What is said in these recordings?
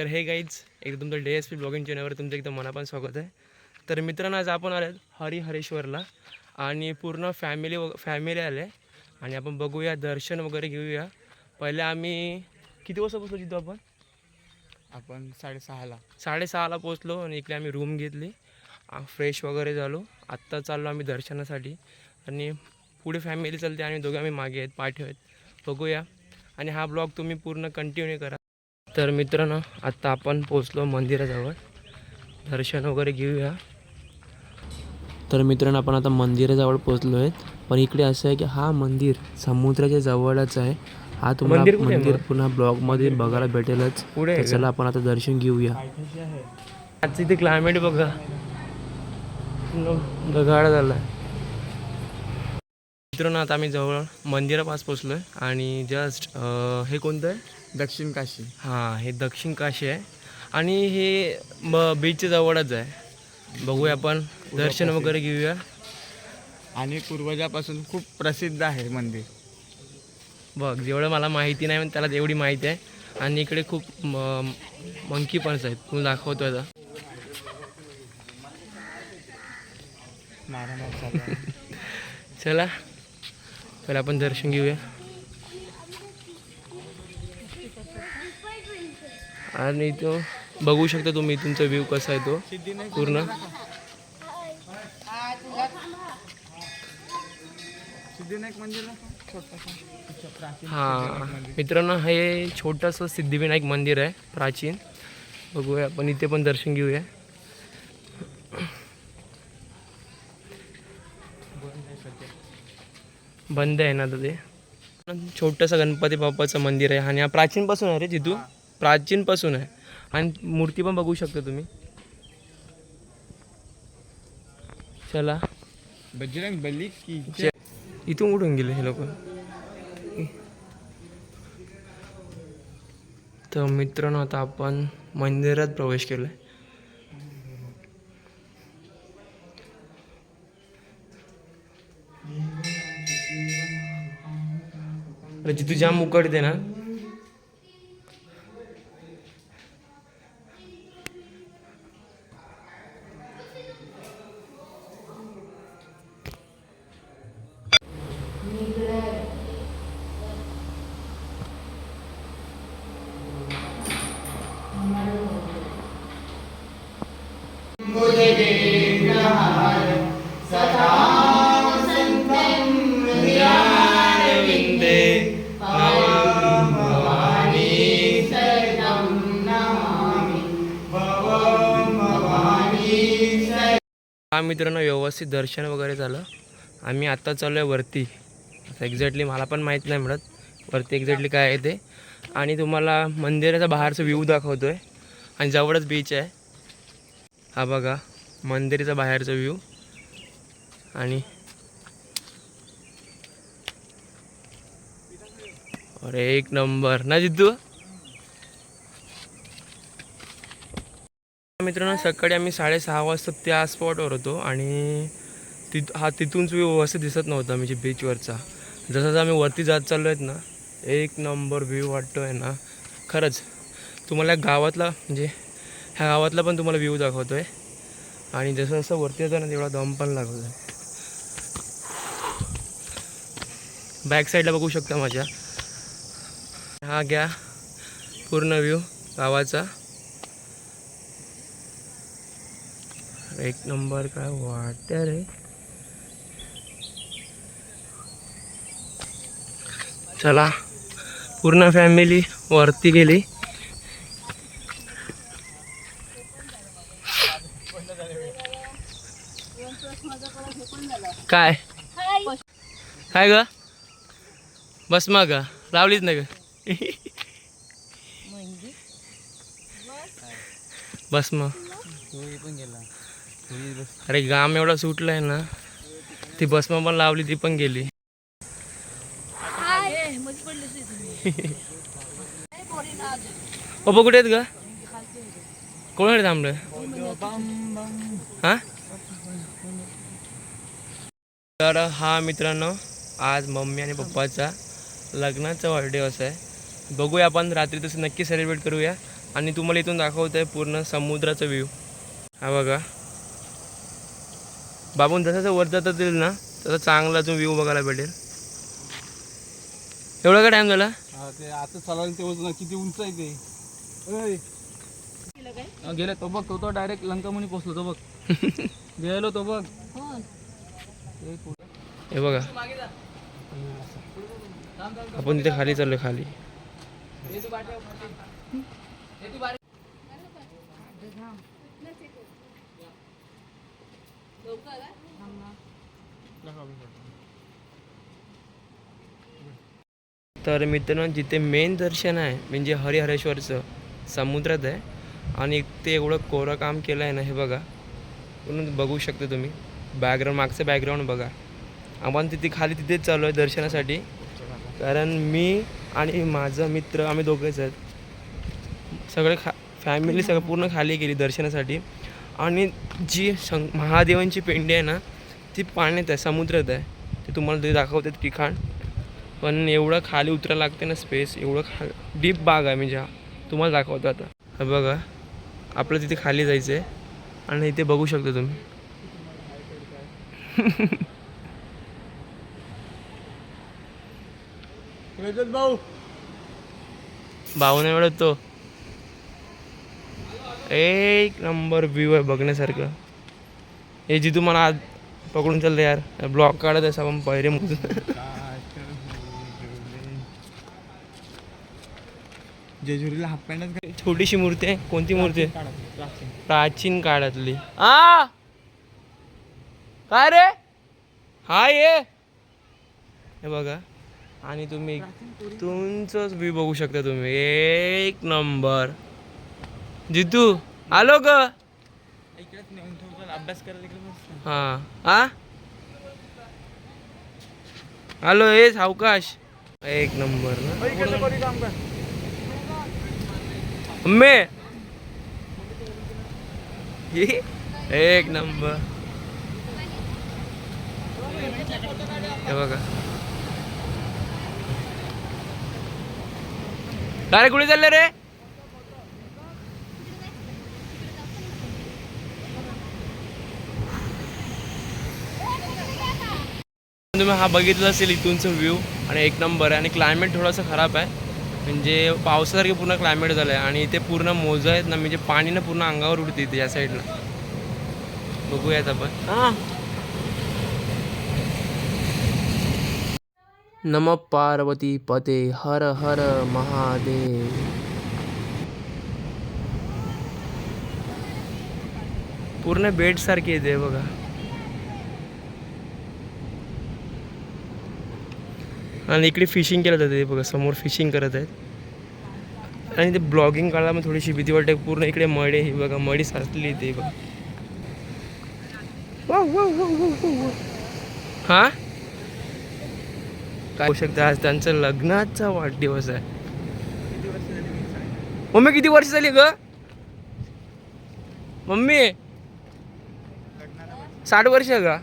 तर हे गाईज एक तुमचं डी एस पी ब्लॉगिंग चॅनलवर तुमचं एकदम मनापासून स्वागत आहे. तर मित्रांनो आज आपण आलो हरिहरेश्वरला आणि पूर्ण फॅमिली व फॅमिली आले आणि आपण बघूया दर्शन वगैरे घेऊया. पहिले आम्ही किती वाजता पोचलो तिथं आपण? आपण साडेसहाला. साडेसहाला पोचलो आणि इकडे आम्ही रूम घेतली. फ्रेश वगैरे झालो. आत्ता चाललो आम्ही दर्शनासाठी. आणि पुढे फॅमिली चालते आणि दोघे आम्ही मागे आहेत पाठी आहेत. बघूया. आणि हा ब्लॉग तुम्ही पूर्ण कंटिन्यू करा. तर मित्रांनो आत्ता आपण पोचलो मंदिराजवळ. दर्शन वगैरे घेऊया. तर मित्रांनो आपण आता मंदिराजवळ पोचलो आहेत पण इकडे असं आहे की हा मंदिर समुद्राच्या जवळच आहे. हा तुम्हाला मंदिर मंदिर पुन्हा ब्लॉगमध्ये बघायला भेटेलच. पुढे चला आपण आता दर्शन घेऊया. आजचं इथे क्लायमेट बघा. ढगाळ झाला आहे मित्रांनो आता आम्ही जवळ मंदिरापास पोचलो आहे आणि जस्ट हे कोणतं आहे? दक्षिण काशी. हां हे दक्षिण काशी आहे. आणि हे ब बीचच्या जवळच आहे. बघूया आपण. दर्शन वगैरे घेऊया. आणि पूर्वजापासून खूप प्रसिद्ध आहे मंदिर. बघ जेवढं मला माहिती नाही पण त्याला तेवढी माहिती आहे. आणि इकडे खूप मंकी पणच आहेत. तुला दाखवतो आता. चला. पहिला आपण दर्शन घेऊया. आणि तो बघू शकता तुम्ही तुमचा व्ह्यू कसा आहे तो. पूर्ण. हा मित्रांनो हे छोटंसं सिद्धिविनायक मंदिर आहे प्राचीन. बघूया आपण इथे पण दर्शन घेऊया. बंद आहे ना तर ते. छोटंसं गणपती बाप्पाचं मंदिर आहे आणि हा प्राचीनपासून आहे रे जिथू प्राचीनपासून आहे. आणि मूर्ती पण बघू शकता तुम्ही. चला. बजरंग बली की इथून उठून गेले हे लोक. तर मित्रांनो आता आपण मंदिरात प्रवेश केलाय. अरे जिथू जाम उकडते ना. हा मित्रांनो व्यवस्थित दर्शन वगैरे झालं. आम्ही आत्ता चाललो आहे वरती. आता एक्झॅक्टली मला पण माहीत नाही मिळत वरती एक्झॅक्टली काय आहे ते. आणि तुम्हाला मंदिराचा बाहेरचा व्ह्यू दाखवतो आहे आणि जवळच बीच आहे. हा बघा मंदिराचा बाहेरचा व्ह्यू आणि अरे एक नंबर ना जिद्दू? मित्रांनो सकाळी आम्ही साडेसहा वाजता त्या स्पॉटवर होतो आणि तिथ हा तिथूनच व्ह्यू व्यवस्थित दिसत नव्हता म्हणजे बीचवरचा जसं जसं आम्ही वरती जात चाललो आहेत ना एक नंबर व्ह्यू वाटतो आहे ना. खरंच तुम्हाला गावातला म्हणजे ह्या गावातला पण तुम्हाला व्ह्यू दाखवतो आहे आणि जसं जसं वरती येतो ना तेवढा दम पण लागतो आहे बॅक साईडला बघू शकता माझ्या. हा घ्या पूर्ण व्ह्यू गावाचा. एक नंबर काय वाटत रे चला पूर्ण फॅमिली वरती गेली. काय? काय ग? बस मग लावलीच नाही ग. बस मग. पण गेला. अरे गाम एवढा सुटलं आहे ना ती बसमा पण लावली ती पण गेली. पप्पा कुठे आहेत ग? कोणाकडे थांबलं हा? तर हा मित्रांनो आज मम्मी आणि पप्पाचा लग्नाचा वाढदिवस आहे. बघूया आपण रात्री तसं नक्की सेलिब्रेट करूया. आणि तुम्हाला इथून दाखवत आहे पूर्ण समुद्राचा व्ह्यू हा बघा. बाबून जसं वर जातात येईल ना तसं चांगला अजून व्ह्यू बघायला भेटेल. एवढा का टाईम झाला? ते आता चालवलं तेव्हाच ना किती उंच आहे ते. हा, गेला तो बघ तो तो डायरेक्ट लंकामणी पोचलो तो बघ. गेलो तो बघ. ए, कुठं? हे बघा. आपण तिथे खाली चाललोय खाली. तर मित्रांनो जिथे मेन दर्शन आहे म्हणजे हरिहरेश्वरचं समुद्रात आहे आणि ते एवढं कोरं काम केलं आहे ना हे बघा. म्हणून बघू शकता तुम्ही. बॅकग्राऊंड मागचं बॅकग्राऊंड बघा. आपण तिथे खाली तिथेच चाललो आहे दर्शनासाठी. कारण मी आणि माझा मित्र आम्ही दोघेच आहेत. सगळे खा फॅमिली सगळं पूर्ण खाली गेली दर्शनासाठी. आणि जी शं महादेवांची पेंडी आहे ना ती पाण्यात आहे समुद्रात आहे. ते तुम्हाला ते दाखवते ठिकाण. पण एवढं खाली उतरायला लागते ना स्पेस एवढं खा डीप बाग आहे म्हणजे हा. तुम्हाला दाखवतो आता. हा बघा आपलं तिथे खाली जायचं आहे आणि इथे बघू शकता तुम्ही. रजत भाऊ. भावना एवढं तो. एक नंबर व्ह्यू आहे बघण्यासारखं. हे जी तुम्हाला आज पकडून चाललं यार. ब्लॉक काढत आहे आपण पहिरे मधून जेजुरीला हाफ पॅन्टच छोटीशी मूर्ती आहे. कोणती मूर्ती आहे? प्राचीन काळातली. आ! काय रे? हा ये. हे बघा. आणि तुम्ही तुमचंच व्ह्यू बघू शकता तुम्ही. एक नंबर. जितू आलो ग. अभ्यास करायला हा. हा हॅलो ए सावकाश. एक नंबर ना. मे एक नंबर. हे बघा. अरे कुठे चालले रे? तुम्ही हा बघितला असेल इथूनचं व्ह्यू आणि एक नंबर आहे. आणि क्लायमेट थोडंसं खराब आहे. म्हणजे पावसासारखे पूर्ण क्लायमेट झालं आहे आणि इथे पूर्ण मोजं आहेत ना म्हणजे पाणी ना पूर्ण अंगावर उडते इथे या साईडला बघूयात आपण. हां. नम पार्वती पते हर हर महादेव. पूर्ण बेट सारखी येते बघा. आणि इकडे फिशिंग केलं जाते बघा समोर फिशिंग करत आहेत. आणि ते ब्लॉगिंग काढायला मग थोडीशी भीती वाटते पूर्ण इकडे मळे ही बघा मडी साचलेली इथे बघा. वाव. हा? काय होऊ शकतं? आज त्यांचा लग्नाचा वाढदिवस आहे. मम्मी किती वर्ष झाली ग? मम्मी साठ वर्ष का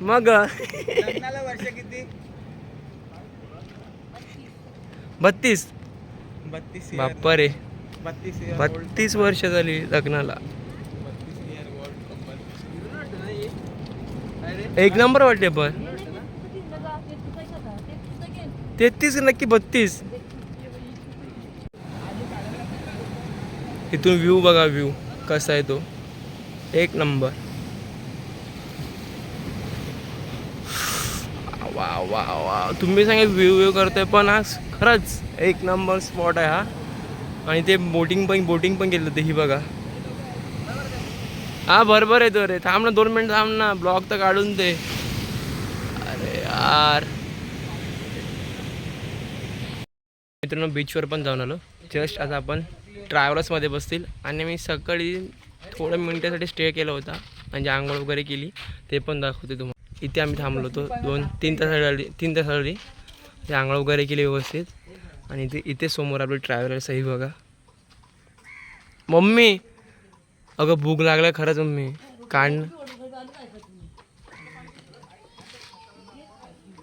मग? लग्नाला वर्ष किती? बत्तीस. बत्तीस बाप्पा रे बत्तीस बत्तीस वर्ष झाली लग्नाला. एक नंबर वाटते पण. तेहतीस नक्की बत्तीस. इथून व्ह्यू बघा व्ह्यू कसा आहे तो. एक नंबर. वा वा वा तुम्ही सांगा व्ह्यू व्ह्यू करतोय पण हा खरंच एक नंबर स्पॉट आहे हा. आणि ते बोटिंग पण बोटिंग पण केलं होतं ही बघा. हा बरोबर आहे तो रे. थांब ना दोन मिनिट थांब ना. ब्लॉग तर काढून दे. अरे यार. मित्रांनो बीचवर पण जाऊन आलो. जस्ट आता आपण ट्रॅव्हल्समध्ये बसतील. आणि मी सकाळी थोड्या मिनिटासाठी स्टे केला होता. म्हणजे आंघोळ वगैरे केली ते पण दाखवते तुम्हाला. इथे आम्ही थांबलो होतो. दोन तीन तासासाठी तीन तासासाठी ते आंघोळ वगैरे केली व्यवस्थित. आणि इथे इथे समोर आपली ट्रॅव्हलर्स आहे बघा. मम्मी! अगं भूक लागला खरंच मम्मी. काढ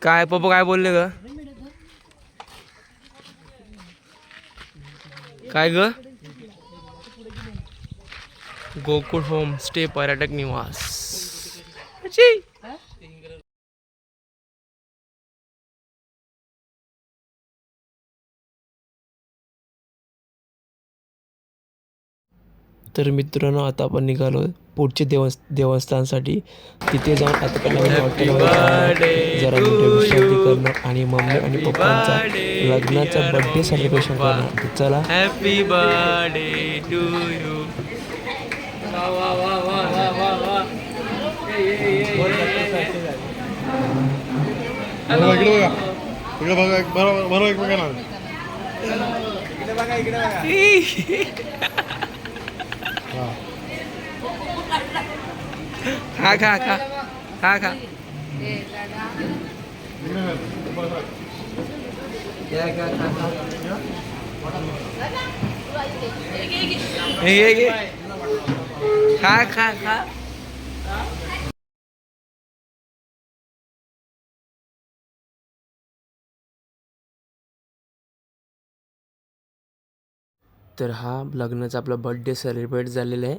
काय पप्पा काय बोलले ग? काय ग? गोकुळ होम स्टे पर्यटक निवास. अच्छा तर मित्रांनो आता आपण निघालो पुढचे देव देवस्थानसाठी. तिथे जाऊन आता पहिला. जरा विश्रांती करणं आणि मम्मी आणि पप्पांचा लग्नाचा बर्थडे सेलिब्रेशन करणं तर चला. हॅपी बर्थडे टू यू वा वा वा वा वा वा. बघा इकडे बघा इकडे बघा बरोबर बरोबर एकमेकांना इकडे बघा इकडे बघा खा खा खा खा खा खा खा खा तर हा लग्नाचा आपला बड्डे सेलिब्रेट झालेला आहे.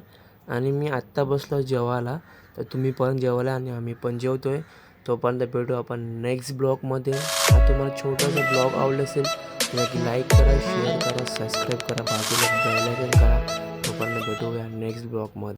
आणि मी आत्ता बसलो जेवायला. तर तुम्ही पण जेवायला आणि आम्ही पण जेवतो आहे तोपर्यंत भेटू आपण नेक्स्ट ब्लॉगमध्ये हा तुम्हाला छोटासा ब्लॉग आवडला असेल तर नक्की लाईक करा शेअर करा सबस्क्राईब करा बाजूला बेलायकन करा. तोपर्यंत भेटूया नेक्स्ट ब्लॉगमध्ये